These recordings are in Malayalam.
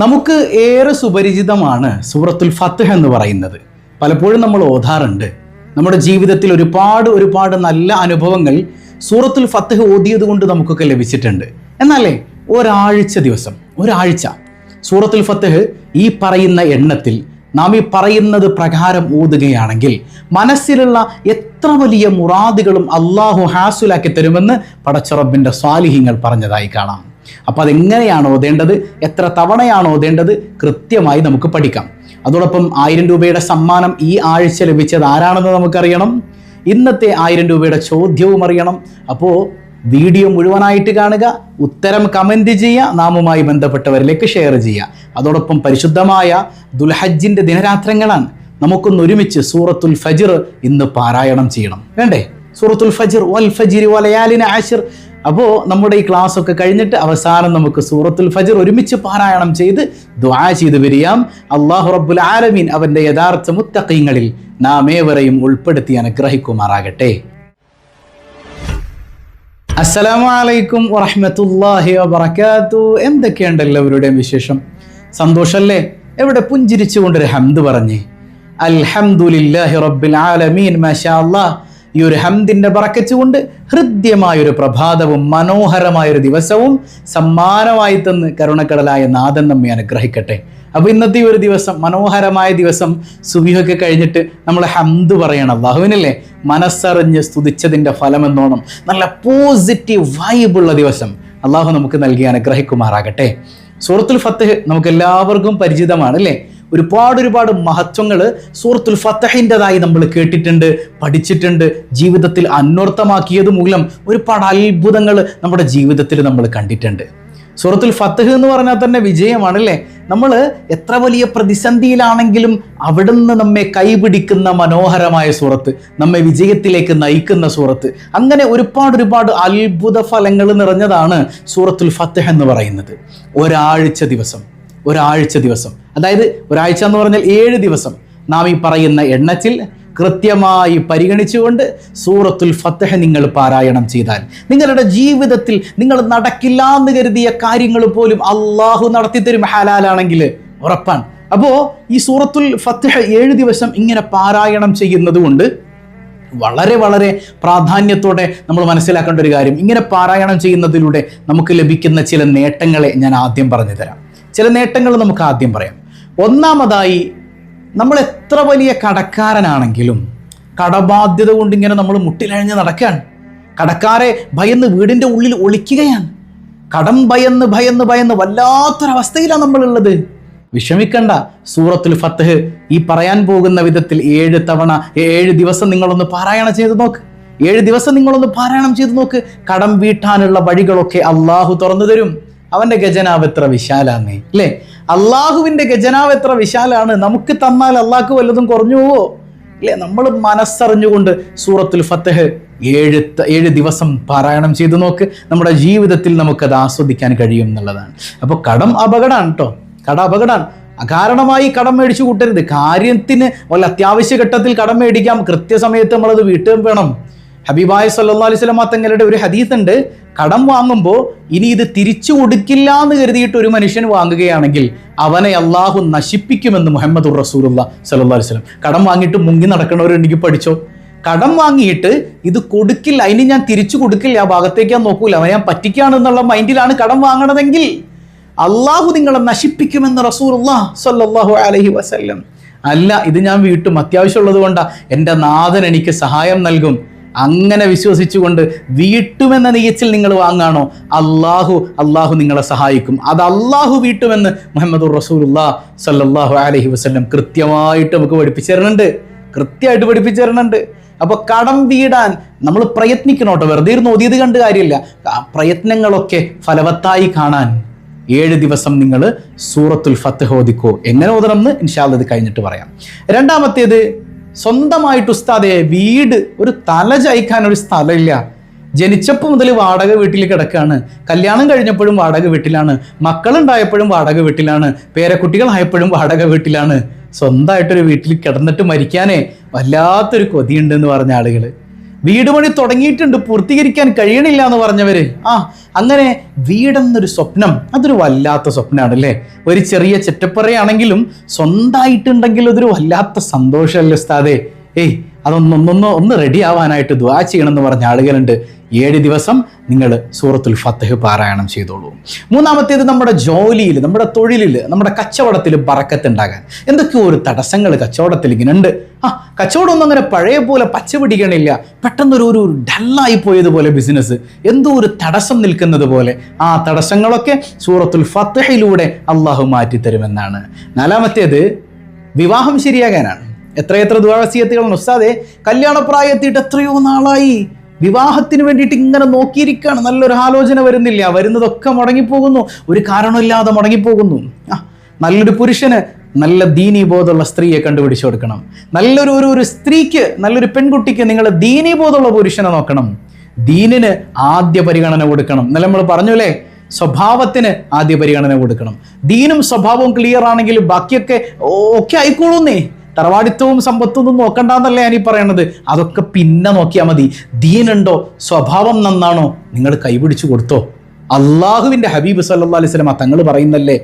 നമുക്ക് ഏറെ സുപരിചിതമാണ് സൂറത്തുൽ ഫത്ത് എന്ന് പറയുന്നത്. പലപ്പോഴും നമ്മൾ ഓതാറുണ്ട്. നമ്മുടെ ജീവിതത്തിൽ ഒരുപാട് ഒരുപാട് നല്ല അനുഭവങ്ങൾ സൂറത്തുൽ ഫത്ത് ഓതിയത് കൊണ്ട് നമുക്കൊക്കെ ലഭിച്ചിട്ടുണ്ട്. എന്നാലേ ഒരാഴ്ച ദിവസം ഒരാഴ്ച സൂറത്തുൽ ഫത്ത് ഈ പറയുന്ന എണ്ണത്തിൽ നാം ഈ പറയുന്നത് പ്രകാരം ഓതുകയാണെങ്കിൽ മനസ്സിലുള്ള എത്ര വലിയ മുറാദുകളും അള്ളാഹു ഹാസുലാക്കി തരുമെന്ന് പടച്ചുറബിന്റെ സ്വാലിഹ്യങ്ങൾ പറഞ്ഞതായി കാണാം. അപ്പോൾ അതെങ്ങനെയാണ് ഓതേണ്ടത്? എത്ര തവണയാണ് ഓതേണ്ടത്? കൃത്യമായി നമുക്ക് പഠിക്കാം. അതോടൊപ്പം ആയിരം രൂപയുടെ സമ്മാനം ഈ ആഴ്ച ലഭിച്ചത് ആരാണെന്ന് നമുക്കറിയണം. ഇന്നത്തെ ആയിരം രൂപയുടെ ചോദ്യവും അറിയണം. അപ്പോൾ വീഡിയോ മുഴുവനായിട്ട് കാണുക ഉത്തരം കമന്റ് ചെയ്യുക നാമുമായി ബന്ധപ്പെട്ടവരിലേക്ക് ഷെയർ ചെയ്യുക. അതോടൊപ്പം പരിശുദ്ധമായ ദുൽഹജ്ജിന്റെ ദിനരാത്രങ്ങളാണ്. നമുക്കൊന്ന് ഒരുമിച്ച് സൂറത്തുൽ ഫജിർ ഇന്ന് പാരായണം ചെയ്യണം. വേണ്ടേ? സൂറത്തുൽ ഫജിർ വൽ ഫജിർ വലയാലിന് ആഷിർ അപ്പോൾ നമ്മുടെ ഈ ക്ലാസ് ഒക്കെ കഴിഞ്ഞിട്ട് അവസാനം നമുക്ക് സൂറത്തുൽ ഫജർ ഒരുമിച്ച് പാരായണം ചെയ്ത് ദ്വാ ചെയ്ത് വരിയാം അള്ളാഹു റബ്ബുൽ ആലമീൻ അവന്റെ യഥാർത്ഥ മുത്തക്കീങ്ങളിൽ നാം ഏവരെയും ഉൾപ്പെടുത്തി അനുഗ്രഹിക്കുമാറാകട്ടെ. അസ്സലാമു വറഹമത്തല്ലാഹി വബറകാത്തു. എന്തൊക്കെയുണ്ട് എല്ലാവരുടെയും വിശേഷം? സന്തോഷമല്ലേ എവിടെ പുഞ്ചിരിച്ചുകൊണ്ടൊരു ഹംദ് പറഞ്ഞേ. അൽഹംദുലില്ലാഹി റബ്ബിൽ ആലമീൻ മഷാ അല്ലാഹ് ഈ ഒരു ഹംദിന്റെ പറക്കച്ചുകൊണ്ട് കൊണ്ട് ഹൃദ്യമായൊരു പ്രഭാതവും മനോഹരമായൊരു ദിവസവും സമ്മാനമായി തന്ന് കരുണക്കടലായ നാഥൻ നമ്മെ അനുഗ്രഹിക്കട്ടെ. അപ്പോൾ ഇന്നത്തെ ഒരു ദിവസം മനോഹരമായ ദിവസം സുഖിയൊക്കെ കഴിഞ്ഞിട്ട് നമ്മൾ ഹംദ് പറയണം. അള്ളാഹുവിനല്ലേ? മനസ്സറിഞ്ഞ് സ്തുതിച്ചതിന്റെ ഫലമെന്നോണം. നല്ല പോസിറ്റീവ് വൈബുള്ള ദിവസം അള്ളാഹു നമുക്ക് നൽകി അനുഗ്രഹിക്കുമാറാകട്ടെ. സൂറത്തുൽ ഫത്തഹ് നമുക്ക് എല്ലാവർക്കും പരിചിതമാണ് അല്ലേ? ഒരുപാട് ഒരുപാട് മഹത്വങ്ങൾ സൂറത്തുൽ ഫത്തഹിന്റെതായി നമ്മൾ കേട്ടിട്ടുണ്ട് പഠിച്ചിട്ടുണ്ട് ജീവിതത്തിൽ അന്വർത്ഥമാക്കിയത് മൂലം ഒരുപാട് അത്ഭുതങ്ങൾ നമ്മുടെ ജീവിതത്തിൽ നമ്മൾ കണ്ടിട്ടുണ്ട്. സൂറത്തുൽ ഫത്തഹ് എന്ന് പറഞ്ഞാൽ തന്നെ വിജയമാണല്ലേ? നമ്മൾ എത്ര വലിയ പ്രതിസന്ധിയിലാണെങ്കിലും അവിടുന്ന് നമ്മെ കൈപിടിക്കുന്ന മനോഹരമായ സൂറത്ത് നമ്മെ വിജയത്തിലേക്ക് നയിക്കുന്ന സൂറത്ത് അങ്ങനെ ഒരുപാട് ഒരുപാട് അത്ഭുത ഫലങ്ങൾ നിറഞ്ഞതാണ് സൂറത്തുൽ ഫത്തഹ് എന്ന് പറയുന്നത്. ഒരാഴ്ച ദിവസം ഒരാഴ്ച ദിവസം. അതായത് ഒരാഴ്ച എന്ന് പറഞ്ഞാൽ ഏഴ് ദിവസം നാം ഈ പറയുന്ന എണ്ണത്തിൽ കൃത്യമായി പരിഗണിച്ചുകൊണ്ട് സൂറത്തുൽ ഫത്തഹ നിങ്ങൾ പാരായണം ചെയ്താൽ നിങ്ങളുടെ ജീവിതത്തിൽ നിങ്ങൾ നടക്കില്ല എന്ന് കരുതിയ കാര്യങ്ങൾ പോലും അള്ളാഹു നടത്തിത്തരും ഹലാലാണെങ്കിൽ ഉറപ്പാണ്. അപ്പോൾ ഈ സൂറത്തുൽ ഫത്തഹ ഏഴ് ദിവസം ഇങ്ങനെ പാരായണം ചെയ്യുന്നത് കൊണ്ട് വളരെ വളരെ പ്രാധാന്യത്തോടെ നമ്മൾ മനസ്സിലാക്കേണ്ട ഒരു കാര്യം. ഇങ്ങനെ പാരായണം ചെയ്യുന്നതിലൂടെ നമുക്ക് ലഭിക്കുന്ന ചില നേട്ടങ്ങളെ ഞാൻ ആദ്യം പറഞ്ഞു തരാം. ചില നേട്ടങ്ങൾ നമുക്ക് ആദ്യം പറയാം. ഒന്നാമതായി നമ്മൾ എത്ര വലിയ കടക്കാരനാണെങ്കിലും കടബാധ്യത കൊണ്ട് ഇങ്ങനെ നമ്മൾ മുട്ടിലഴിഞ്ഞ് നടക്കുകയാണ്. കടക്കാരെ ഭയന്ന് വീടിന്റെ ഉള്ളിൽ ഒളിക്കുകയാണ്. കടം ഭയന്ന് ഭയന്ന് ഭയന്ന് വല്ലാത്തൊരവസ്ഥയിലാണ് നമ്മളുള്ളത്. വിഷമിക്കണ്ട സൂറത്തുൽ ഫത്തഹ് ഈ പറയാൻ പോകുന്ന വിധത്തിൽ ഏഴ് തവണ ഏഴ് ദിവസം നിങ്ങളൊന്ന് പാരായണം ചെയ്ത് നോക്ക്. ഏഴ് ദിവസം നിങ്ങളൊന്ന് പാരായണം ചെയ്ത് നോക്ക്. കടം വീട്ടാനുള്ള വഴികളൊക്കെ അള്ളാഹു തുറന്നു തരും. അവന്റെ ഖജനാവ് എത്ര വിശാലാന്നേ അല്ലേ അള്ളാഹുവിന്റെ ഖജനാവ് എത്ര വിശാലാണ്? നമുക്ക് തന്നാൽ അള്ളാഹ്ക്ക് വല്ലതും കുറഞ്ഞു പോവോ അല്ലേ നമ്മൾ മനസ്സറിഞ്ഞുകൊണ്ട് സൂറത്തുൽ ഫത്തഹ് ഏഴ് ഏഴ് ദിവസം പാരായണം ചെയ്ത് നോക്ക്. നമ്മുടെ ജീവിതത്തിൽ നമുക്കത് ആസ്വദിക്കാൻ കഴിയും എന്നുള്ളതാണ്. അപ്പോൾ കടം അപകടമാണ് കേട്ടോ കട അപകടമാണ്. അകാരണമായി കടം മേടിച്ചു കൂട്ടരുത്. കാര്യത്തിന് വല്ല അത്യാവശ്യ ഘട്ടത്തിൽ കടം മേടിക്കാം. കൃത്യസമയത്ത് നമ്മളത് വീട്ടുകയും വേണം. ഹബീബായ് സല്ലാ അലൈഹി തങ്ങളുടെ ഒരു ഹദീസ് ഉണ്ട്. കടം വാങ്ങുമ്പോൾ ഇനി ഇത് തിരിച്ചു കൊടുക്കില്ല എന്ന് കരുതിയിട്ട് ഒരു മനുഷ്യൻ വാങ്ങുകയാണെങ്കിൽ അവനെ അള്ളാഹു നശിപ്പിക്കുമെന്ന് മുഹമ്മദ് റസൂലുള്ള സല്ലാ അലൈഹി സ്വലം കടം വാങ്ങിയിട്ട് മുങ്ങി നടക്കണവരുണ്ടെങ്കിൽ പഠിച്ചോ? കടം വാങ്ങിയിട്ട് ഇത് കൊടുക്കില്ല അതിന് ഞാൻ തിരിച്ചു കൊടുക്കില്ല ആ ഭാഗത്തേക്ക് ഞാൻ നോക്കൂല അവനെ ഞാൻ പറ്റിക്കാണെന്നുള്ള മൈൻഡിലാണ് കടം വാങ്ങണതെങ്കിൽ അള്ളാഹു നിങ്ങളെ നശിപ്പിക്കുമെന്ന് റസൂലുള്ള സല്ലല്ലാഹു അലൈഹി വസല്ലം. അല്ല ഇത് ഞാൻ വീട്ടും അത്യാവശ്യമുള്ളത് കൊണ്ടാ എന്റെ നാഥൻ എനിക്ക് സഹായം നൽകും. അങ്ങനെ വിശ്വസിച്ചുകൊണ്ട് വീട്ടുമെന്ന നീയച്ചിൽ നിങ്ങൾ വാങ്ങാണോ? അള്ളാഹു അള്ളാഹു നിങ്ങളെ സഹായിക്കും. അത് അള്ളാഹു വീട്ടുമെന്ന് മുഹമ്മദ് റസൂലുല്ലാ സല്ലാഹു അലഹി വസല്ലം കൃത്യമായിട്ട് നമുക്ക് പഠിപ്പിച്ചു തരുന്നുണ്ട് കൃത്യമായിട്ട് പഠിപ്പിച്ചു തരുന്നുണ്ട് അപ്പൊ കടം വീടാൻ നമ്മൾ പ്രയത്നിക്കണം കേട്ടോ. വെറുതെ ഇരുന്ന് ഒതിയത് കണ്ട് കാര്യമില്ല. പ്രയത്നങ്ങളൊക്കെ ഫലവത്തായി കാണാൻ ഏഴ് ദിവസം നിങ്ങൾ സൂറത്തുൽ ഫത്ത് ഹോദിക്കോ എങ്ങനെ ഓതണം എന്ന് ഇൻഷാല്ല ഇത് കഴിഞ്ഞിട്ട് പറയാം. രണ്ടാമത്തേത് സ്വന്തമായിട്ട് ഉസ്താദെ വീട് ഒരു തല ചായ്ക്കാൻ ഒരു സ്ഥലമില്ല. ജനിച്ചപ്പോൾ മുതൽ വാടക വീട്ടിൽ കിടക്കുകയാണ്. കല്യാണം കഴിഞ്ഞപ്പോഴും വാടക വീട്ടിലാണ്. മക്കളുണ്ടായപ്പോഴും വാടക വീട്ടിലാണ്. പേരക്കുട്ടികളായപ്പോഴും വാടക വീട്ടിലാണ്. സ്വന്തമായിട്ടൊരു വീട്ടിൽ കിടന്നിട്ട് മരിക്കാനേ വല്ലാത്തൊരു കൊതിയുണ്ടെന്ന് പറഞ്ഞ ആളുകൾ വീട് പണി തുടങ്ങിയിട്ടുണ്ട് പൂർത്തീകരിക്കാൻ കഴിയണില്ല എന്ന് പറഞ്ഞവര്. ആ അങ്ങനെ വീടെന്നൊരു സ്വപ്നം അതൊരു വല്ലാത്ത സ്വപ്നമാണ് അല്ലേ ഒരു ചെറിയ ചെറ്റപ്പറയാണെങ്കിലും സ്വന്തമായിട്ടുണ്ടെങ്കിൽ അതൊരു വല്ലാത്ത സന്തോഷമല്ലേ ഉസ്താദേ? ഏയ് അതൊന്നൊന്നൊന്ന് ഒന്ന് റെഡി ആവാനായിട്ട് ദ്വാ ചെയ്യണമെന്ന് പറഞ്ഞ ആളുകളുണ്ട്. ഏഴ് ദിവസം നിങ്ങൾ സൂറത്തുൽ ഫത്തഹ് പാരായണം ചെയ്തോളൂ. മൂന്നാമത്തേത് നമ്മുടെ ജോലിയിൽ നമ്മുടെ തൊഴിലിൽ നമ്മുടെ കച്ചവടത്തിൽ പറക്കത്തുണ്ടാകാൻ എന്തൊക്കെയോ ഒരു തടസ്സങ്ങൾ കച്ചവടത്തിൽ ഇങ്ങനെ ഉണ്ട് ആ കച്ചവടമൊന്നും അങ്ങനെ പഴയ പോലെ പച്ച പിടിക്കണില്ല. പെട്ടെന്നൊരു ഒരു ഡല്ലായി പോയതുപോലെ ബിസിനസ് എന്തോ ഒരു തടസ്സം നിൽക്കുന്നത് പോലെ. ആ തടസ്സങ്ങളൊക്കെ സൂറത്തുൽ ഫത്തഹയിലൂടെ അള്ളാഹു മാറ്റിത്തരുമെന്നാണ്. നാലാമത്തേത് വിവാഹം ശരിയാകാനാണ്. എത്രയെത്ര ദുവാവസീയത്തുകളാണ് ഉസ്താദെ കല്യാണപ്രായത്തിയിട്ട് എത്രയോ നാളായി. വിവാഹത്തിന് വേണ്ടിയിട്ട് ഇങ്ങനെ നോക്കിയിരിക്കുകയാണ്. നല്ലൊരു ആലോചന വരുന്നില്ല. വരുന്നതൊക്കെ മുടങ്ങിപ്പോകുന്നു. ഒരു കാരണമില്ലാതെ മുടങ്ങിപ്പോകുന്നു. ആ നല്ലൊരു പുരുഷന് നല്ല ദീനീബോധമുള്ള സ്ത്രീയെ കണ്ടുപിടിച്ചു കൊടുക്കണം. നല്ലൊരു ഒരു ഒരു സ്ത്രീക്ക് നല്ലൊരു പെൺകുട്ടിക്ക് നിങ്ങൾ ദീനീബോധമുള്ള പുരുഷനെ നോക്കണം. ദീനിന് ആദ്യ പരിഗണന കൊടുക്കണം. എന്നാലും നമ്മൾ പറഞ്ഞു അല്ലേ സ്വഭാവത്തിന് ആദ്യ പരിഗണന കൊടുക്കണം. ദീനും സ്വഭാവവും ക്ലിയർ ആണെങ്കിൽ ബാക്കിയൊക്കെ ഒക്കെ ആയിക്കോളൂന്നേ. തറവാടിത്തവും സമ്പത്തും ഒന്നും നോക്കണ്ടെന്നല്ലേ ഞാൻ പറയണത്. അതൊക്കെ പിന്നെ നോക്കിയാൽ മതി. ദീനുണ്ടോ? സ്വഭാവം നന്നാണോ? നിങ്ങൾ കൈപിടിച്ചു കൊടുത്തോ. അള്ളാഹുവിന്റെ ഹബീബ് സല്ലാ അലൈഹി സ്വലമ തങ്ങൾ പറയുന്നല്ലേ?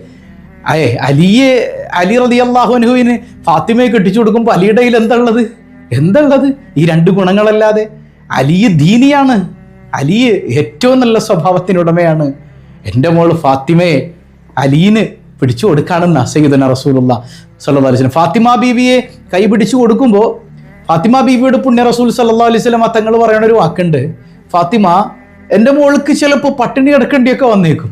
അയേ അലിയെ അലി റതി അള്ളാഹുനുവിന് ഫാത്തിമയെ കെട്ടിച്ചു കൊടുക്കുമ്പോൾ അലിയുടെ കയ്യിൽ എന്താ ഉള്ളത്? എന്താ ഉള്ളത്? ഈ രണ്ട് ഗുണങ്ങളല്ലാതെ. അലിയ് ദീനിയാണ്. അലിയ് ഏറ്റവും നല്ല സ്വഭാവത്തിനുടമയാണ്. എന്റെ മോൾ ഫാത്തിമയെ അലീന് പിടിച്ചു കൊടുക്കാണെന്ന സയ്യിദന റസൂലുള്ള സല്ലാ അലൈഹി ഫാത്തിമ ബീവിയെ കൈ പിടിച്ചു കൊടുക്കുമ്പോൾ ഫാത്തിമ ബീവിയുടെ പുണ്യ റസൂൽ സല്ലാ അലൈഹി വസല്ലം തങ്ങൾ പറയുന്ന ഒരു വാക്കുണ്ട്. ഫാത്തിമ എന്റെ മോൾക്ക് ചിലപ്പോൾ പട്ടിണി കിടക്കേണ്ടിയൊക്കെ വന്നേക്കും.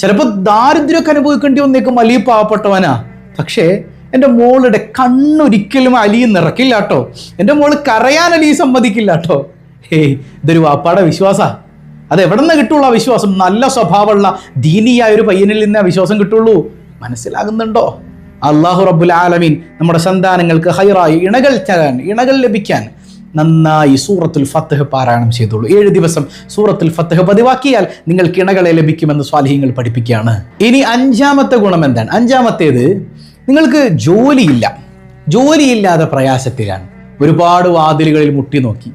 ചിലപ്പോൾ ദാരിദ്ര്യമൊക്കെ അനുഭവിക്കേണ്ടി വന്നേക്കും അലി പാവപ്പെട്ടവനാ. പക്ഷേ എന്റെ മോളുടെ കണ്ണൊരിക്കലും അലി നിറക്കില്ല കേട്ടോ എന്റെ മോൾ കരയാൻ അലി സമ്മതിക്കില്ല കേട്ടോ ഏയ് ഇതൊരു വാപ്പാടെ വിശ്വാസ. അത് എവിടെ നിന്ന് കിട്ടുള്ളൂ വിശ്വാസം? നല്ല സ്വഭാവമുള്ള ദീനിയായ ഒരു പയ്യനിൽ നിന്ന് ആ വിശ്വാസം കിട്ടുള്ളൂ. മനസ്സിലാകുന്നുണ്ടോ? അള്ളാഹു റബ്ബുൽ ആലമീൻ നമ്മുടെ സന്താനങ്ങൾക്ക് ഹൈറായി ഇണകൾ തരാൻ ഇണകൾ ലഭിക്കാൻ നന്നായി സൂറത്തുൽ ഫത്തഹ് പാരായണം ചെയ്തോളൂ ഏഴ് ദിവസം സൂറത്തുൽ ഫത്തഹ് പതിവാക്കിയാൽ നിങ്ങൾ കിണകളെ ലഭിക്കുമെന്ന് സ്വാലിഹ്യങ്ങൾ പഠിപ്പിക്കുകയാണ്. ഇനി അഞ്ചാമത്തെ ഗുണം എന്താണ്? അഞ്ചാമത്തേത് നിങ്ങൾക്ക് ജോലിയില്ല. ജോലിയില്ലാതെ പ്രയാസത്തിലാണ്. ഒരുപാട് വാതിലുകളിൽ മുട്ടി നോക്കി.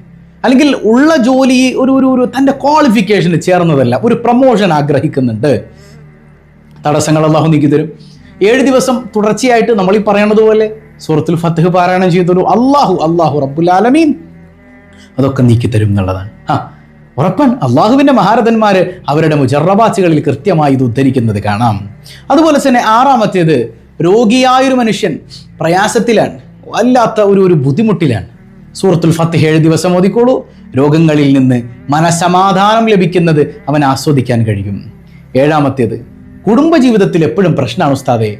അല്ലെങ്കിൽ ഉള്ള ജോലി ഒരു ഒരു ഒരു തന്റെ ക്വാളിഫിക്കേഷന് ചേർന്നതല്ല ഒരു പ്രൊമോഷൻ ആഗ്രഹിക്കുന്നുണ്ട്. തടസ്സങ്ങൾ അള്ളാഹു നീക്കി തരും. ഏഴ് ദിവസം തുടർച്ചയായിട്ട് നമ്മൾ ഈ പറയണതുപോലെ സൂറത്തുൽ ഫത്തഹ് പാരായണം ചെയ്തൊരു അള്ളാഹു അള്ളാഹു റബ്ബുൽ ആലമീൻ അതൊക്കെ നീക്കി തരും എന്നുള്ളതാണ്. ആ ഉറപ്പൻ അള്ളാഹുവിന്റെ മഹാരഥന്മാർ അവരുടെ മുജറബാച്ചുകളിൽ കൃത്യമായി ഇത് ഉദ്ധരിക്കുന്നത് കാണാം. അതുപോലെ തന്നെ ആറാമത്തേത് രോഗിയായൊരു മനുഷ്യൻ പ്രയാസത്തിലാണ് വല്ലാത്ത ഒരു ഒരു ബുദ്ധിമുട്ടിലാണ്. സൂറത്തുൽ ഫത്ത് ഏഴ് ദിവസം ഓതിക്കോളൂ. രോഗങ്ങളിൽ നിന്ന് മനസമാധാനം ലഭിക്കുന്നത് അവൻ ആസ്വദിക്കാൻ കഴിയും. ഏഴാമത്തേത് കുടുംബജീവിതത്തിൽ എപ്പോഴും പ്രശ്നമാണ് ഉസ്താദേ.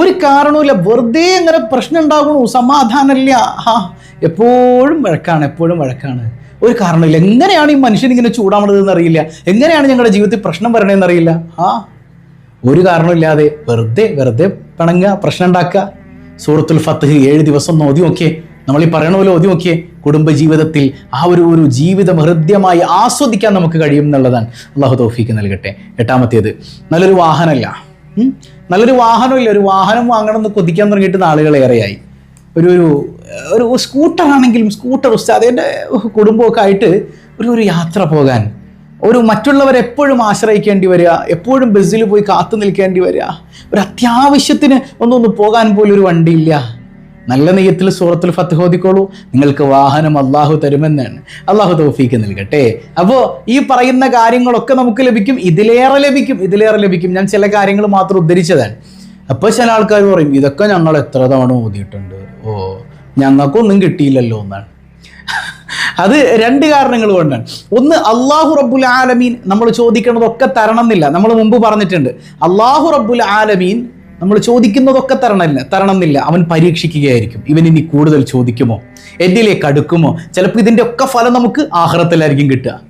ഒരു കാരണവുമില്ല വെറുതെ അങ്ങനെ പ്രശ്നം ഉണ്ടാകണു സമാധാനമില്ല. ആ എപ്പോഴും വഴക്കാണ് എപ്പോഴും വഴക്കാണ്. ഒരു കാരണമില്ല എങ്ങനെയാണ് ഈ മനുഷ്യൻ ഇങ്ങനെ ചൂടാവണതെന്ന് അറിയില്ല. എങ്ങനെയാണ് ഞങ്ങളുടെ ജീവിതത്തിൽ പ്രശ്നം വരണതെന്ന് അറിയില്ല. ആ ഒരു കാരണമില്ലാതെ വെറുതെ വെറുതെ പിണങ്ങുക പ്രശ്നം ഉണ്ടാക്കുക. സൂറത്തുൽ ഫത്ത് ഏഴ് ദിവസം നോതി നോക്കിയേ. നമ്മൾ ഈ പറയണ പോലെ ഓതി നോക്കിയേ. കുടുംബജീവിതത്തിൽ ആ ഒരു ഒരു ജീവിതം ഹൃദ്യമായി ആസ്വദിക്കാൻ നമുക്ക് കഴിയും എന്നുള്ളതാണ്. അള്ളാഹു തോഫിക്ക് നൽകട്ടെ. എട്ടാമത്തേത് നല്ലൊരു വാഹനമല്ല. നല്ലൊരു വാഹനമില്ല. ഒരു വാഹനം വാങ്ങണം എന്ന് കൊതിക്കാൻ തുടങ്ങിയിട്ട് നാളുകൾ ഏറെയായി. ഒരു ഒരു ഒരു സ്കൂട്ടർ ആണെങ്കിലും സ്കൂട്ടർ ഉസ്താദ് കുടുംബമൊക്കെ ആയിട്ട് ഒരു ഒരു യാത്ര പോകാൻ. ഒരു മറ്റുള്ളവരെ എപ്പോഴും ആശ്രയിക്കേണ്ടി വരിക. എപ്പോഴും ബസ്സിൽ പോയി കാത്തു നിൽക്കേണ്ടി വരിക. ഒരു അത്യാവശ്യത്തിന് ഒന്നൊന്ന് പോകാൻ പോലും ഒരു വണ്ടിയില്ല. നല്ല നെയ്യത്തിൽ സൂറത്തിൽ ഫത്ത് ഹോദിക്കോളൂ നിങ്ങൾക്ക് വാഹനം അള്ളാഹു തരുമെന്നാണ്. അള്ളാഹു തൗഫീക്ക് നൽകട്ടെ. അപ്പോൾ ഈ പറയുന്ന കാര്യങ്ങളൊക്കെ നമുക്ക് ലഭിക്കും. ഇതിലേറെ ലഭിക്കും. ഇതിലേറെ ലഭിക്കും. ഞാൻ ചില കാര്യങ്ങൾ മാത്രം ഉദ്ധരിച്ചതാണ്. അപ്പോൾ ചില ആൾക്കാർ പറയും ഇതൊക്കെ ഞങ്ങൾ എത്ര തവണ ഓതിയിട്ടുണ്ട്? ഓ ഞങ്ങൾക്കൊന്നും കിട്ടിയില്ലല്ലോ എന്നാണ്. അത് രണ്ട് കാരണങ്ങൾ കൊണ്ടാണ്. ഒന്ന് അള്ളാഹു റബ്ബുൽ ആലമീൻ നമ്മൾ ചോദിക്കുന്നതൊക്കെ തരണം എന്നില്ല. നമ്മൾ മുമ്പ് പറഞ്ഞിട്ടുണ്ട്. അള്ളാഹു റബ്ബുൽ ആലമീൻ നമ്മൾ ചോദിക്കുന്നതൊക്കെ തരണമില്ല തരണം എന്നില്ല അവൻ പരീക്ഷിക്കുകയായിരിക്കും. ഇവൻ ഇനി കൂടുതൽ ചോദിക്കുമോ? എന്നിലേക്ക് അടുക്കുമോ? ചിലപ്പോൾ ഇതിന്റെ ഒക്കെ ഫലം നമുക്ക് ആഹ്റത്തിലായിരിക്കും കിട്ടുക.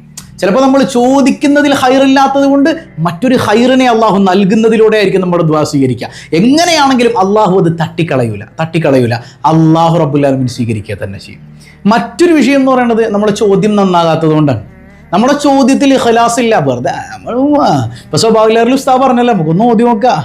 ചിലപ്പോൾ നമ്മൾ ചോദിക്കുന്നതിൽ ഹൈറില്ലാത്തത് കൊണ്ട് മറ്റൊരു ഹൈറിനെ അള്ളാഹു നൽകുന്നതിലൂടെ ആയിരിക്കും നമ്മുടെ ദ്വാ സ്വീകരിക്കുക. എങ്ങനെയാണെങ്കിലും അള്ളാഹു അത് തട്ടിക്കളയൂല തട്ടിക്കളയൂല. അള്ളാഹു റബ്ബുല്ലാലും സ്വീകരിക്കുക തന്നെ ചെയ്യും. മറ്റൊരു വിഷയം എന്ന് പറയുന്നത് നമ്മുടെ ചോദ്യം നന്നാകാത്തത് കൊണ്ടാണ്. നമ്മുടെ ചോദ്യത്തിൽ ഇഖലാസ് ഇല്ല. വെറുതെ നമ്മൾ ഇപ്പൊ സ്വാഭാവിക ഉസ്താ പറഞ്ഞല്ലോ നമുക്കൊന്ന് ഓതി നോക്കാം.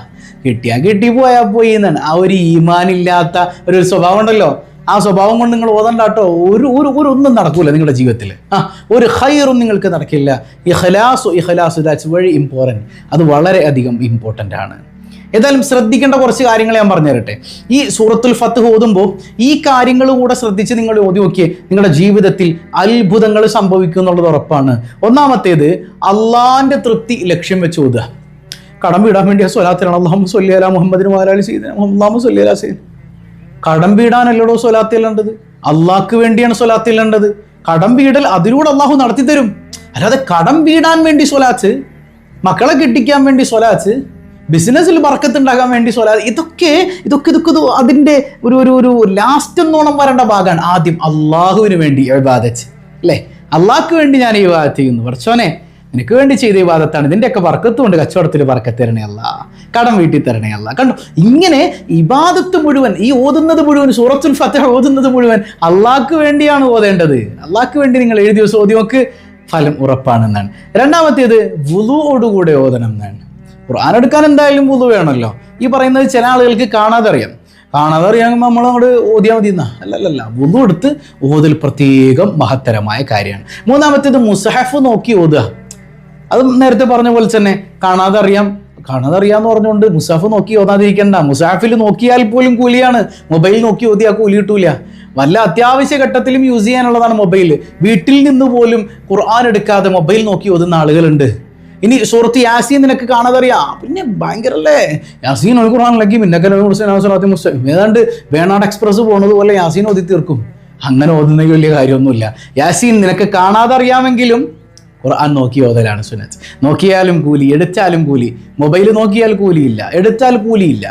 കിട്ടിയാ കിട്ടി പോയാ പോയി എന്നാണ്. ആ ഒരു ഈമാൻ ഇല്ലാത്ത ഒരു സ്വഭാവം ഉണ്ടല്ലോ. ആ സ്വഭാവം കൊണ്ട് നിങ്ങൾ ഓതണ്ട കേട്ടോ. ഒരു ഒരു ഒരു ഒന്നും നടക്കൂല നിങ്ങളുടെ ജീവിതത്തിൽ ആ ഒരു ഹൈറും നിങ്ങൾക്ക് നടക്കില്ല. ഇഖലാസു ഇഖലാസു ദാറ്റ്സ് വെരി ഇമ്പോർട്ടന്റ് അത് വളരെ അധികം ഇമ്പോർട്ടന്റ് ആണ്. ഏതായാലും ശ്രദ്ധിക്കേണ്ട കുറച്ച് കാര്യങ്ങൾ ഞാൻ പറഞ്ഞു തരട്ടെ ഈ സൂറത്തുൽ ഫത്ത് ഓതുമ്പോൾ ഈ കാര്യങ്ങൾ കൂടെ ശ്രദ്ധിച്ച് നിങ്ങൾ ഓതി നോക്കിയേ നിങ്ങളുടെ ജീവിതത്തിൽ അത്ഭുതങ്ങൾ സംഭവിക്കും എന്നുള്ളത് ഉറപ്പാണ്. ഒന്നാമത്തേത് അള്ളാന്റെ തൃപ്തി ലക്ഷ്യം വെച്ച് ഓതുക. കടം വീടാൻ വേണ്ടി സ്വലാത്തിലാണ്. അള്ളാഹു സൊല്ലിയല മുഹമ്മദിന് മാലാലി സീദ് അള്ളാഹു സൊല്ലിയല സീദ് കടം വീടാനല്ലടോ സ്വലാത്തില്ലേണ്ടത് അള്ളാഹ്ക്ക് വേണ്ടിയാണ് സ്വലാത്തില്ലേണ്ടത് കടം വീടൽ അതിലൂടെ അള്ളാഹു നടത്തി തരും അല്ലാതെ കടം വീടാൻ വേണ്ടി സ്വലാച്ച് മക്കളെ കെട്ടിക്കാൻ വേണ്ടി സ്വലാച്ച് ബിസിനസ്സിൽ ബർക്കത്തുണ്ടാകാൻ വേണ്ടി സ്വലാ ഇതൊക്കെ ഇതൊക്കെ ഇതൊക്കെ അതിന്റെ ഒരു ഒരു ഒരു ലാസ്റ്റ് എന്നോണം വരേണ്ട ഭാഗമാണ്. ആദ്യം അള്ളാഹുവിന് വേണ്ടി ഇബാദത്ത് അല്ലേ? അള്ളാഹ്ക്ക് വേണ്ടി ഞാൻ ഈ വിവാദം ചെയ്യുന്നു. വർച്ചോനെ നിനക്ക് വേണ്ടി ചെയ്ത ഈ വാദത്താണ് ഇതിന്റെയൊക്കെ വർക്കത്തും ഉണ്ട്. കച്ചവടത്തിൽ വർക്കത്ത് തരണേ കടം വീട്ടിൽ തരണേ അല്ല. കണ്ടു? ഇങ്ങനെ ഇബാദത്ത് മുഴുവൻ ഈ ഓതുന്നത് മുഴുവൻ സൂറത്തുൽ ഫത്തഹ ഓതുന്നത് മുഴുവൻ അള്ളാഹ്ക്ക് വേണ്ടിയാണ് ഓതേണ്ടത്. അള്ളാഹ്ക്ക് വേണ്ടി നിങ്ങൾ ഏഴ് ദിവസം ഫലം ഉറപ്പാണെന്നാണ്. രണ്ടാമത്തേത് വുളുവോടുകൂടെ ഓതണം എന്നാണ്. ഖുർആൻ എടുക്കാൻ എന്തായാലും പൊതു വേണമല്ലോ. ഈ പറയുന്നത് ചില ആളുകൾക്ക് കാണാതെ അറിയാം കാണാതെ അറിയാമെങ്കിൽ നമ്മൾ അങ്ങോട്ട് ഓതിയാൽ മതി എന്നാ. അല്ലല്ല വുളു എടുത്ത് ഓതിൽ പ്രത്യേകം മഹത്തരമായ കാര്യമാണ്. മൂന്നാമത്തേത് മുസഹഫ് നോക്കി ഓതുക. അത് നേരത്തെ പറഞ്ഞ പോലെ തന്നെ കാണാതെ അറിയാം കാണാതെ അറിയാന്ന് പറഞ്ഞുകൊണ്ട് മുസാഫ് നോക്കി ഓതാതിരിക്കണ്ട. മുസാഫിൽ നോക്കിയാൽ പോലും കൂലിയാണ്. മൊബൈൽ നോക്കി ഓതിയാൽ കൂലി കിട്ടൂല വല്ല അത്യാവശ്യ ഘട്ടത്തിലും യൂസ് ചെയ്യാനുള്ളതാണ് മൊബൈൽ. വീട്ടിൽ നിന്ന് പോലും ഖുർആൻ എടുക്കാതെ മൊബൈൽ നോക്കി ഓതുന്ന ആളുകളുണ്ട്. ഇനി സൂറത്ത് യാസീൻ നിനക്ക് കാണാതറിയാ? പിന്നെ ഭയങ്കര അല്ലേ യാസീൻ ഒരു ഖുർആാനിലേക്ക് മുസ്ലിം ഏതാണ്ട് വേണാട് എക്സ്പ്രസ് പോണത് പോലെ യാസീൻ ഓതി തീർക്കും. അങ്ങനെ ഓതുന്ന വലിയ കാര്യമൊന്നുമില്ല. യാസീൻ നിനക്ക് കാണാതറിയാമെങ്കിലും ഖുർആൻ നോക്കി ഓതലാണ് സുനത്ത് നോക്കിയാലും കൂലി എടുത്താലും കൂലി. മൊബൈൽ നോക്കിയാൽ കൂലിയില്ല എടുത്താൽ കൂലിയില്ല.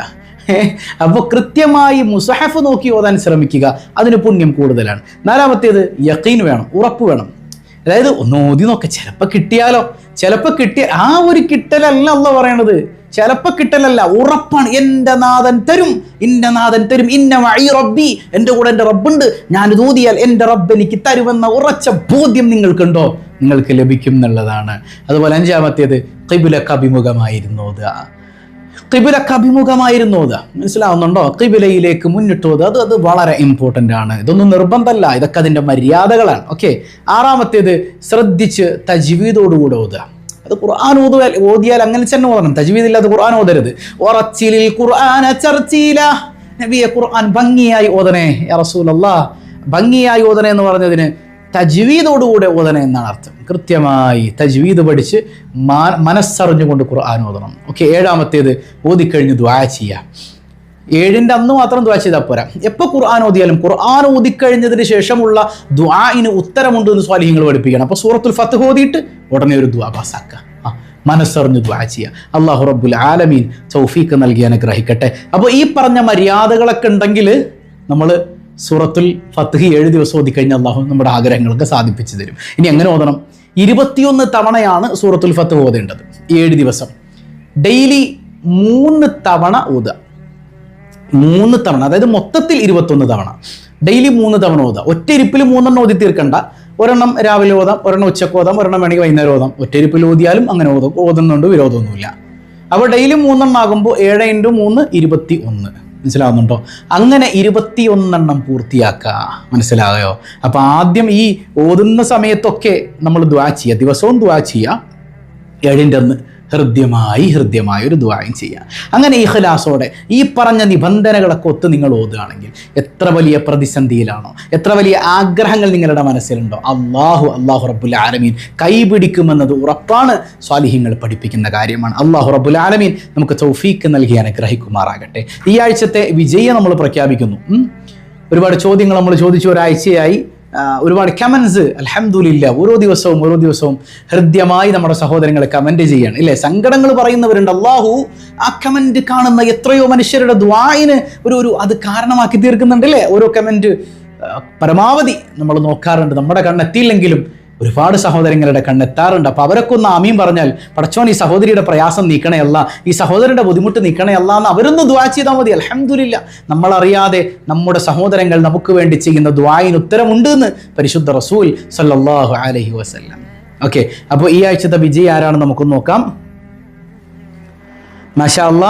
അപ്പോൾ കൃത്യമായി മുസഹഫ് നോക്കി ഓതാൻ ശ്രമിക്കുക അതിന് പുണ്യം കൂടുതലാണ്. നാലാമത്തേത് യക്കീൻ വേണം ഉറപ്പ് വേണം. അതായത് ഒന്ന് ഓതി നോക്ക ചിലപ്പോൾ കിട്ടിയാലോ? ചിലപ്പോൾ കിട്ടിയ ആ ഒരു കിട്ടലല്ല അല്ല പറയണത്. ചിലപ്പോൾ കിട്ടലല്ല. ഉറപ്പാണ്. എന്റെ നാഥൻ തരും. ഇന്റെ നാഥൻ തരും. ഇന്ന വഴി റബ്ബി. എന്റെ കൂടെ എന്റെ റബ്ബുണ്ട്. ഞാൻ തോതിയാൽ എന്റെ റബ്ബ് എനിക്ക് തരുമെന്ന ഉറച്ച ബോധ്യം നിങ്ങൾക്കുണ്ടോ? നിങ്ങൾക്ക് ലഭിക്കും എന്നുള്ളതാണ്. അതുപോലെ അഞ്ചാമത്തേത് കിബിലക്ക് അഭിമുഖമായിരുന്നത് കിബിലക്ക് അത്. മനസ്സിലാവുന്നുണ്ടോ? കിബിലയിലേക്ക് മുന്നിട്ടു അത് അത് വളരെ ഇമ്പോർട്ടന്റ് ആണ്. ഇതൊന്നും നിർബന്ധമല്ല. ഇതൊക്കെ അതിന്റെ മര്യാദകളാണ്. ഓക്കെ ആറാമത്തേത് ശ്രദ്ധിച്ച് തജ്വീദോടുകൂടെ ഓതുക. അത് ഖുർആൻ ഓതുക ഓതിയാൽ അങ്ങനെ തന്നെ ഓതണം. തജ്വീദ് ഇല്ലാതെ ഖുർആൻ ഓതരുത്. ഉറച്ചിലിൽ ഖുർആന ചർച്ചയില. നബിയെ ഖുർആൻ ഭംഗിയായി ഓതണേ. റസൂലല്ലാ ഭംഗിയായി ഓതണേ എന്ന് പറഞ്ഞതിന് തജ്വീദോടുകൂടെ ഓതണം എന്നാണ് അർത്ഥം. കൃത്യമായി തജ്വീദ് പഠിച്ച് മനസ്സറിഞ്ഞുകൊണ്ട് ഖുർആൻ ഓതണം. ഓക്കെ ഏഴാമത്തേത് ഓതിക്കഴിഞ്ഞ് ദ്വാ ചെയ്യുക ഏഴിന്റെ അന്ന് മാത്രം ദ്വാ ചെയ്താൽ പോരാ. എപ്പോൾ ഖുർആൻ ഓതിയാലും ഖുർആൻ ഓതിക്കഴിഞ്ഞതിന് ശേഷമുള്ള ദ്വാഇന് ഉത്തരമുണ്ട് എന്ന് സ്വാലിഹ്യങ്ങൾ പഠിപ്പിക്കണം. അപ്പോൾ സൂറത്തുൽ ഫത്ത് ഓതിയിട്ട് ഉടനെ ഒരു ദ്വാ പാസ്സാക്കുക മനസ്സറിഞ്ഞ് ദ്വാ ചെയ്യുക അള്ളാഹു റബ്ബുൽ ആലമീൻ തൗഫീക്ക് നൽകി അനുഗ്രഹിക്കട്ടെ. അപ്പോൾ ഈ പറഞ്ഞ മര്യാദകളൊക്കെ ഉണ്ടെങ്കിൽ നമ്മൾ സൂറത്തുൽ ഫത്ത്ഹി ഏഴ് ദിവസം ഓതിക്കഴിഞ്ഞാൽ അള്ളാഹു നമ്മുടെ ആഗ്രഹങ്ങളൊക്കെ സാധിപ്പിച്ചു തരും. ഇനി എങ്ങനെ ഓതണം? ഇരുപത്തിയൊന്ന് തവണയാണ് സൂറത്തുൽ ഫത്ത് ഓതേണ്ടത്. ഏഴ് ദിവസം. ഡെയിലി മൂന്ന് തവണ ഓതുക. മൂന്ന് തവണ അതായത് മൊത്തത്തിൽ ഇരുപത്തൊന്ന് തവണ. ഡെയിലി മൂന്ന് തവണ ഓതുക. ഒറ്റ ഇരിപ്പിൽ മൂന്നെണ്ണം ഓതി തീർക്കണ്ട. ഒരെണ്ണം രാവിലെ ഓതാം ഒരെണ്ണം ഉച്ചയ്ക്ക് ഓതാം ഒരെണ്ണം വേണമെങ്കിൽ വൈകുന്നേരം ഓതാം. ഒറ്റ ഇരിപ്പിൽ ഓതിയാലും അങ്ങനെ ഓതും. ഓതുന്നുണ്ട് വിരോധമൊന്നുമില്ല. അപ്പോൾ ഡെയിലി മൂന്നെണ്ണം ആകുമ്പോൾ ഏഴ് ഇന്റു മൂന്ന് ഇരുപത്തി ഒന്ന് മനസ്സിലാവുന്നുണ്ടോ? അങ്ങനെ ഇരുപത്തി ഒന്നെണ്ണം പൂർത്തിയാക്കുക മനസ്സിലായോ? അപ്പോൾ ആദ്യം ഈ ഓതുന്ന സമയത്തൊക്കെ നമ്മൾ ദ്വാ ചെയ്യുക ദിവസവും ദ്വാ ചെയ്യുക ഏഴിന്റെ അന്ന് ഹൃദ്യമായി ഹൃദ്യമായ ഒരു ദ്വായം ചെയ്യുക അങ്ങനെ ഇഖ്ലാസോടെ ഈ പറഞ്ഞ നിബന്ധനകളൊക്കെ ഒത്ത് നിങ്ങൾ ഓതുകയാണെങ്കിൽ എത്ര വലിയ പ്രതിസന്ധിയിലാണോ എത്ര വലിയ ആഗ്രഹങ്ങൾ നിങ്ങളുടെ മനസ്സിലുണ്ടോ അള്ളാഹു അള്ളാഹു റബ്ബുൽ ആലമീൻ കൈപിടിക്കുമെന്നത് ഉറപ്പാണ് സ്വാലിഹ്യങ്ങൾ പഠിപ്പിക്കുന്ന കാര്യമാണ്. അള്ളാഹു റബ്ബുൽ ആലമീൻ നമുക്ക് തൗഫീക്ക് നൽകി അനുഗ്രഹിക്കുമാറാകട്ടെ. ഈ ആഴ്ചത്തെ വിജയം നമ്മൾ പ്രഖ്യാപിക്കുന്നു. ഒരുപാട് ചോദ്യങ്ങൾ നമ്മൾ ചോദിച്ചു ഒരാഴ്ചയായി. ഒരുപാട് കമൻസ് അലഹമുല്ല ഓരോ ദിവസവും ഓരോ ദിവസവും ഹൃദ്യമായി നമ്മുടെ സഹോദരങ്ങൾ കമന്റ് ചെയ്യണം. ഇല്ലേ? സങ്കടങ്ങൾ പറയുന്നവരുണ്ട് അള്ളാഹു ആ കമന്റ് കാണുന്ന എത്രയോ മനുഷ്യരുടെ ദ്വായിന് ഒരു ഒരു അത് കാരണമാക്കി തീർക്കുന്നുണ്ട്. അല്ലേ ഓരോ കമന്റ് പരമാവധി നമ്മൾ നോക്കാറുണ്ട്. നമ്മുടെ കണ്ണെത്തിയില്ലെങ്കിലും ഒരുപാട് സഹോദരങ്ങളുടെ കണ്ണെത്താറുണ്ട്. അപ്പോൾ അവരൊക്കെ ഒന്ന് ആമീം പറഞ്ഞാൽ പടച്ചോൻ ഈ സഹോദരിയുടെ പ്രയാസം നീക്കണയല്ല ഈ സഹോദരന്റെ ബുദ്ധിമുട്ട് നീക്കണയല്ല എന്ന് അവരൊന്ന് ദ്വാ ചെയ്താൽ മതി. അലഹമില്ല നമ്മളറിയാതെ നമ്മുടെ സഹോദരങ്ങൾ നമുക്ക് വേണ്ടി ചെയ്യുന്ന ദ്വായിന് ഉത്തരമുണ്ട് എന്ന് പരിശുദ്ധ റസൂൽ സല്ലാഹു അലഹി വസല്ലം. ഓക്കെ അപ്പോൾ ഈ ആഴ്ചത്തെ വിജയ് ആരാണെന്ന് നമുക്ക് നോക്കാം. മഷാല്ല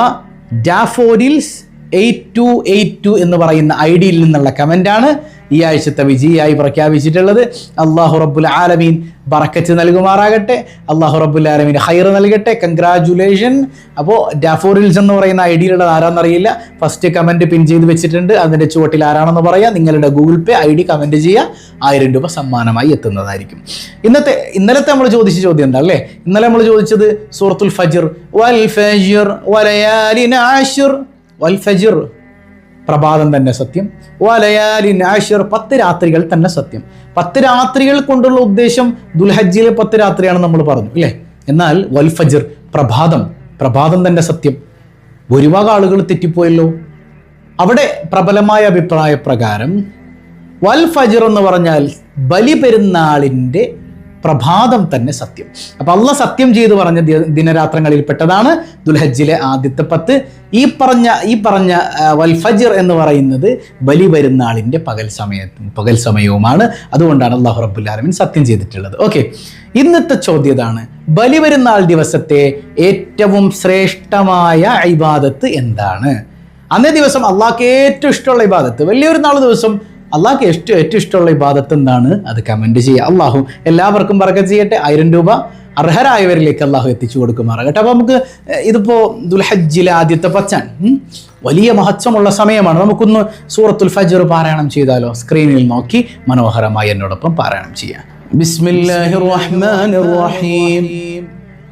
daffodils eight two eight two എന്ന് പറയുന്ന ഐ ഡിയിൽ നിന്നുള്ള കമന്റാണ് ഈ ആഴ്ചത്തെ വിജയിയായി പ്രഖ്യാപിച്ചിട്ടുള്ളത്. അള്ളാഹു റബ്ബുൽ ആലമീൻ ബറക്കത്ത് നൽകുമാറാകട്ടെ. അള്ളാഹു റബ്ബുൽ ആലമീൻ ഹൈർ നൽകട്ടെ. കൺഗ്രാജുലേഷൻ അപ്പോൾ ഡാഫോറിൽസ് എന്ന് പറയുന്ന ഐ ഡിയിലുള്ളത് ആരാന്നറിയില്ല. ഫസ്റ്റ് കമന്റ് പിൻ ചെയ്ത് വെച്ചിട്ടുണ്ട്. അതിന്റെ ചുവട്ടിൽ ആരാണെന്ന് പറയാം. നിങ്ങളുടെ Google Pay I D comment ചെയ്യുക. ആയിരം രൂപ സമ്മാനമായി എത്തുന്നതായിരിക്കും. ഇന്നത്തെ ഇന്നലത്തെ നമ്മൾ ചോദിച്ച ചോദ്യം എന്താ അല്ലേ? ഇന്നലെ നമ്മൾ ചോദിച്ചത് സൂറത്തുൽ ഫജിർ. വൽ ഫജിർ വലയാലിൻ ആഷിർ വൽ ഫജിർ പ്രഭാതം തന്നെ സത്യം. വലയാലിൻ ആഷിർ പത്ത് രാത്രികൾ തന്നെ സത്യം. പത്ത് രാത്രികൾ കൊണ്ടുള്ള ഉദ്ദേശം ദുൽഹജ്ജിലെ പത്ത് രാത്രിയാണ് നമ്മൾ പറഞ്ഞു അല്ലേ എന്നാൽ വൽ ഫജിർ പ്രഭാതം പ്രഭാതം തന്നെ സത്യം. ഭൂരിഭാഗം ആളുകൾ തെറ്റിപ്പോയല്ലോ. അവിടെ പ്രബലമായ അഭിപ്രായ പ്രകാരം വൽ ഫജിർ എന്ന് പറഞ്ഞാൽ ബലി പെരുന്നാളിന്റെ പ്രഭാതം തന്നെ സത്യം. അപ്പൊ അള്ള സത്യം ചെയ്തു പറഞ്ഞ ദിനരാത്രങ്ങളിൽ പെട്ടതാണ് ദുൽഹജ്ജിലെ ആദ്യത്തെ പത്ത്. ഈ പറഞ്ഞ ഈ പറഞ്ഞ വൽഫജിർ വൽ ഫജിർ എന്ന് പറയുന്നത് ബലി പെരുന്നാളിന്റെ പകൽ സമയത്തും പകൽ സമയവുമാണ്. അതുകൊണ്ടാണ് അള്ളാഹു റബുല്ലാലമിൻ സത്യം ചെയ്തിട്ടുള്ളത്. ഓക്കെ. ഇന്നത്തെ ചോദ്യം ഇതാണ്. ബലി വരുന്നാൾ ദിവസത്തെ ഏറ്റവും ശ്രേഷ്ഠമായ ഇബാദത്ത് എന്താണ്? അന്നേ ദിവസം അള്ളാഹ്ക്ക് ഏറ്റവും ഇഷ്ടമുള്ള ഇബാദത്ത്. വലിയൊരു നാൾ ദിവസം അള്ളാഹ്ക്ക് ഏറ്റവും ഏറ്റവും ഇഷ്ടമുള്ള ഇബാദത്ത് എന്താണ്? അത് കമന്റ് ചെയ്യുക. അള്ളാഹു എല്ലാവർക്കും ബർക്കത്ത് ചെയ്യട്ടെ. ആയിരം രൂപ അർഹരായവരിലേക്ക് അള്ളാഹു എത്തിച്ചു കൊടുക്കുമാറാകട്ടെ. അപ്പോൾ നമുക്ക് ഇതിപ്പോൾ ഇതിപ്പോ ദുൽഹജ്ജിലെ ആദ്യത്തെ പച്ചാൻ വലിയ മഹത്വമുള്ള സമയമാണ്. നമുക്കൊന്ന് സൂറത്തുൽ ഫജർ പാരായണം ചെയ്താലോ? സ്ക്രീനിൽ നോക്കി മനോഹരമായി എന്നോടൊപ്പം പാരായണം ചെയ്യാം. ബിസ്മില്ലാഹിർ റഹ്മാനിർ റഹീം.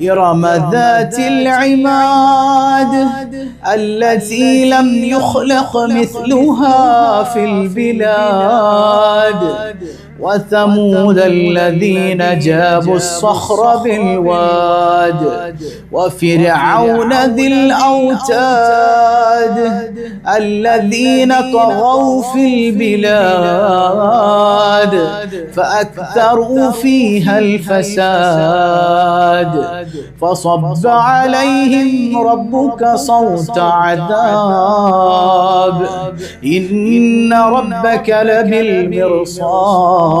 إرم ذات العماد التي لم يخلق مثلها في البلاد. وثمود الذين جابوا الصخر بالواد وفرعون ذي الأوتاد الذين طغوا في البلاد فأكثروا فيها الفساد. فصب عليهم ربك صوت عذاب. إن ربك لبالمرصاد.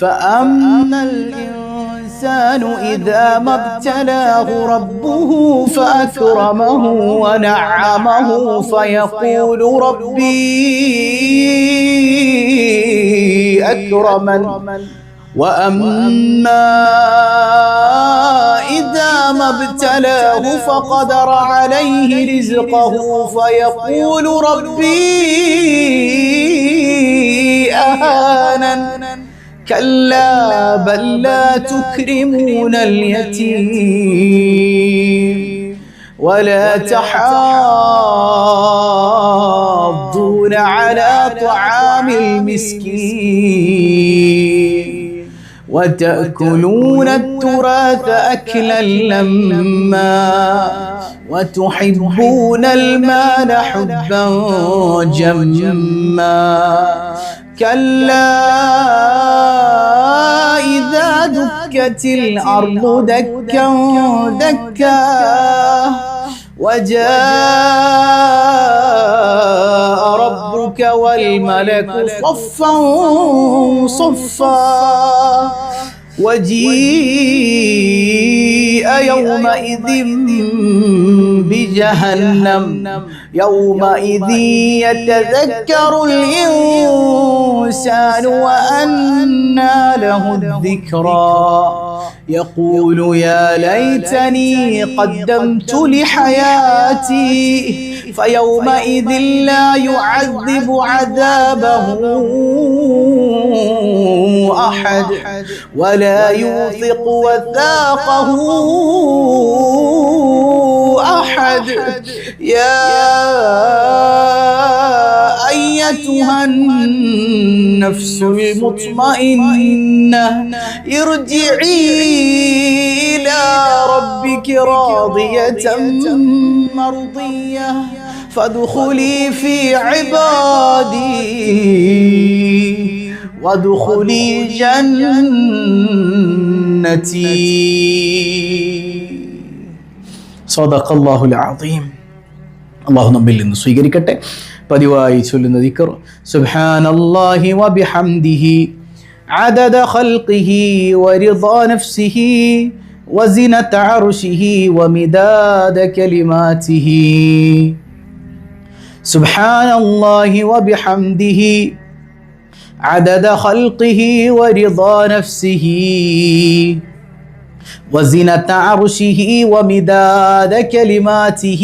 فأما الإنسان إذا ما ابتلاه ربه فأكرمه ونعمه فيقول ربي أكرمن. وأما إذا ما ابتلاه فقدر عليه رزقه فيقول ربي أهانن كلا بل لا تكرمون اليتيم ولا تحاضون على طعام المسكين وتأكلون التراث أكلا لما وتحبون المال حبا جما. كلا إذا دكت الأرض دكا دكا وجاء ربك والملك صفا صفا وجيء يومئذ بجهنم. يومئذ يتذكر الإنسان وأنى له الذكرى. يقول يا ليتني قدمت لحياتي فيومئذ لا يعذب عذابه أحد ولا يوثق وثاقه أحد. يا أيتها النفس المطمئنة ارجعي إلى ربك راضية مرضية فادخلي في عبادي وادخلي جنتي صدق الله العظيم അള്ളാഹു നമ്മിൽ നിന്ന് സ്വീകരിക്കട്ടെ പതിവായി ചൊല്ലുന്ന ദിക്കർ സുബ്ഹാനല്ലാഹി വബിഹംദിഹി عدد خلقه ورضا نفسه وزنة عرشه ومداد كلماته سبحان الله وبحمده عدد خلقه ورضا نفسه وزنة عرشه ومداد كلماته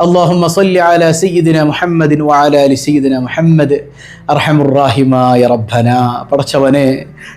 اللهم صل على سيدنا محمد وعلى ال سيدنا محمد അർഹമുറാഹിമായ റബ്ബന പടച്ചവനെ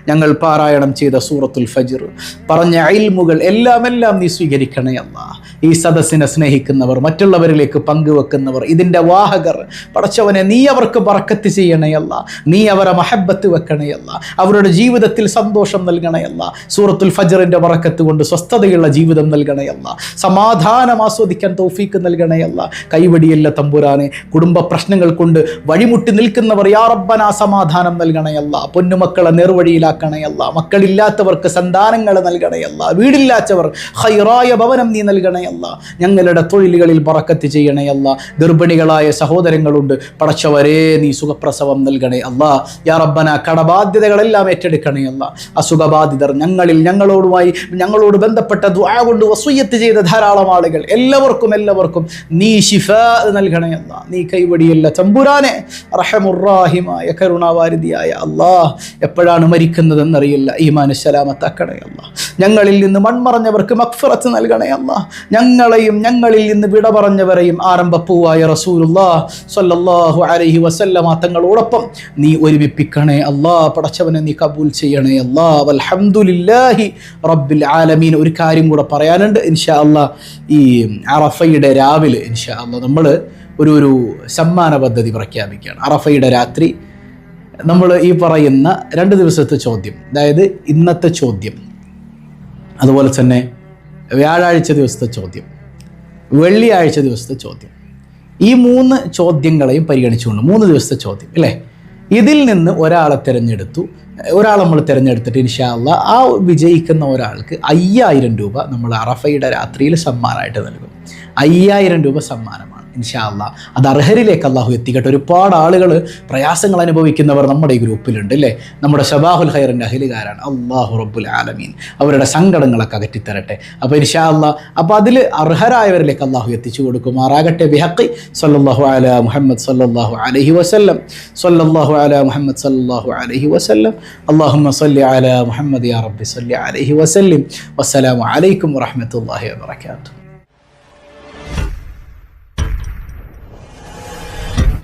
ഞങ്ങൾ പാരായണം ചെയ്ത സൂറത്തുൽ ഫജ്ർ പറഞ്ഞ അയിൽമുകൾ എല്ലാം എല്ലാം നീ സ്വീകരിക്കണേ അല്ല ഈ സദസ്സിനെ സ്നേഹിക്കുന്നവർ മറ്റുള്ളവരിലേക്ക് പങ്കുവെക്കുന്നവർ ഇതിന്റെ വാഹകർ. പടച്ചവനെ നീ അവർക്ക് പറക്കത്ത് ചെയ്യണയല്ല. നീ അവരെ മഹബത്ത് വെക്കണയല്ല. അവരുടെ ജീവിതത്തിൽ സന്തോഷം നൽകണയല്ല. സൂറത്തുൽ ഫജറിന്റെ പറക്കത്ത് കൊണ്ട് സ്വസ്ഥതയുള്ള ജീവിതം നൽകണയല്ല. സമാധാനം ആസ്വദിക്കാൻ തൗഫീക്ക് നൽകണയല്ല. കൈവടിയല്ല തമ്പുരാനെ കുടുംബ പ്രശ്നങ്ങൾ കൊണ്ട് വഴിമുട്ടി നിൽക്കുന്നവർ യാറബ്ബന സമാധാനം നൽകണയല്ല. പൊന്നുമക്കളെ നേർവഴിയിലാക്കണയല്ല. മക്കളില്ലാത്തവർക്ക് സന്താനങ്ങൾ നൽകണയല്ല. വീടില്ലാത്തവർ ഹൈറായ ഭവനം നീ നൽകണയല്ല. ഞങ്ങളുടെ തൊഴിലുകളിൽ പറക്കത്ത് ചെയ്യണയല്ല. ഗർഭിണികളായ സഹോദരങ്ങളുണ്ട്. പടച്ചവരെ നീ സുഖപ്രസവം നൽകണേ അല്ല യാ റബ്ബന കടബാധ്യതകളെല്ലാം ഏറ്റെടുക്കണയല്ല. അസുഖബാധിതർ ഞങ്ങളിൽ ഞങ്ങളോടുമായി ഞങ്ങളോട് ബന്ധപ്പെട്ട ദ്വാ കൊണ്ട് വസൂയത്ത് ചെയ്ത ധാരാളം ആളുകൾ എല്ലാവർക്കും എല്ലാവർക്കും നീ ശിഫ നൽകണയല്ല. നീ കൈവടിയല്ല തമ്പുരാനെ. റഹമുറാഹിമായ കരുണാവാരിതിയായ അള്ളാഹ് എപ്പോഴാണ് മരിക്കുന്നതെന്നറിയില്ല. ഈമാൻ സലാമത്താക്കണേ അല്ല ഞങ്ങളിൽ നിന്ന് മൺമറഞ്ഞവർക്ക് മക്ഫറത്ത് നൽകണേ അല്ല. ഞങ്ങളെയും ഞങ്ങളിൽ നിന്ന് വിട പറഞ്ഞവരെയും ആരംഭപ്പൂവായ റസൂലുല്ലാ സല്ലല്ലാഹു അലൈഹി വസല്ലമ തങ്ങളോടൊപ്പം നീ ഒരുമിപ്പിക്കണേ അല്ലാ. പടച്ചവനെ നീ കബൂൽ ചെയ്യണേ അല്ലാ. റബ്ബിൽ ആലമീൻ. ഒരു കാര്യം കൂടെ പറയാനുണ്ട് ഇൻഷാ അല്ലാ ഈ അറഫയുടെ രാവിലെ ഇൻഷാ അല്ലാ നമ്മൾ ഒരു ഒരു സമ്മാന പദ്ധതി പ്രഖ്യാപിക്കുകയാണ്. അറഫയുടെ രാത്രി നമ്മൾ ഈ പറയുന്ന രണ്ട് ദിവസത്തെ ചോദ്യം. അതായത് ഇന്നത്തെ ചോദ്യം. അതുപോലെ തന്നെ വ്യാഴാഴ്ച ദിവസത്തെ ചോദ്യം വെള്ളിയാഴ്ച ദിവസത്തെ ചോദ്യം. ഈ മൂന്ന് ചോദ്യങ്ങളെയും പരിഗണിച്ചുകൊണ്ട് മൂന്ന് ദിവസത്തെ ചോദ്യം അല്ലേ? ഇതിൽ നിന്ന് ഒരാളെ തിരഞ്ഞെടുത്തു ഒരാൾ നമ്മൾ തിരഞ്ഞെടുത്തിട്ട് ഇൻഷാല്ല ആ വിജയിക്കുന്ന ഒരാൾക്ക് അയ്യായിരം രൂപ നമ്മൾ അറഫയുടെ രാത്രിയിൽ സമ്മാനമായിട്ട് നൽകും. അയ്യായിരം രൂപ സമ്മാനമാണ്. ഇൻഷാല്ല അത് അർഹരിലേക്ക് അള്ളാഹു എത്തിക്കട്ടെ. ഒരുപാട് ആളുകൾ പ്രയാസങ്ങൾ അനുഭവിക്കുന്നവർ നമ്മുടെ ഈ ഗ്രൂപ്പിലുണ്ട് അല്ലേ നമ്മുടെ ഷബാഹുൽ ഹൈറിന്റെ അഹിലുകാരാണ് അള്ളാഹു റബ്ബുൽ ആലമീൻ. അവരുടെ സങ്കടങ്ങളൊക്കെ അകറ്റിത്തരട്ടെ അപ്പോൾ ഇൻഷാല്ല അപ്പോൾ അതിൽ അർഹരായവരിലേക്ക് അള്ളാഹു എത്തിച്ചു കൊടുക്കുമാറാകട്ടെ. ബിഹക്കി സല്ലാഹു അല മുഹമ്മദ് സല്ലാഹു അലഹി വസല്ലം. സല്ലാഹു അല മുഹമ്മദ് സല്ലാഹു അലഹി വസല്ലം. അള്ളാഹു സല്ലി അല മുഹമ്മദ് യാ റബ്ബി സല്ലി അലഹി വസ്ല്ലിം. വസ്സലാമു അലൈക്കും വറഹമത്തല്ലാഹി വാത്തു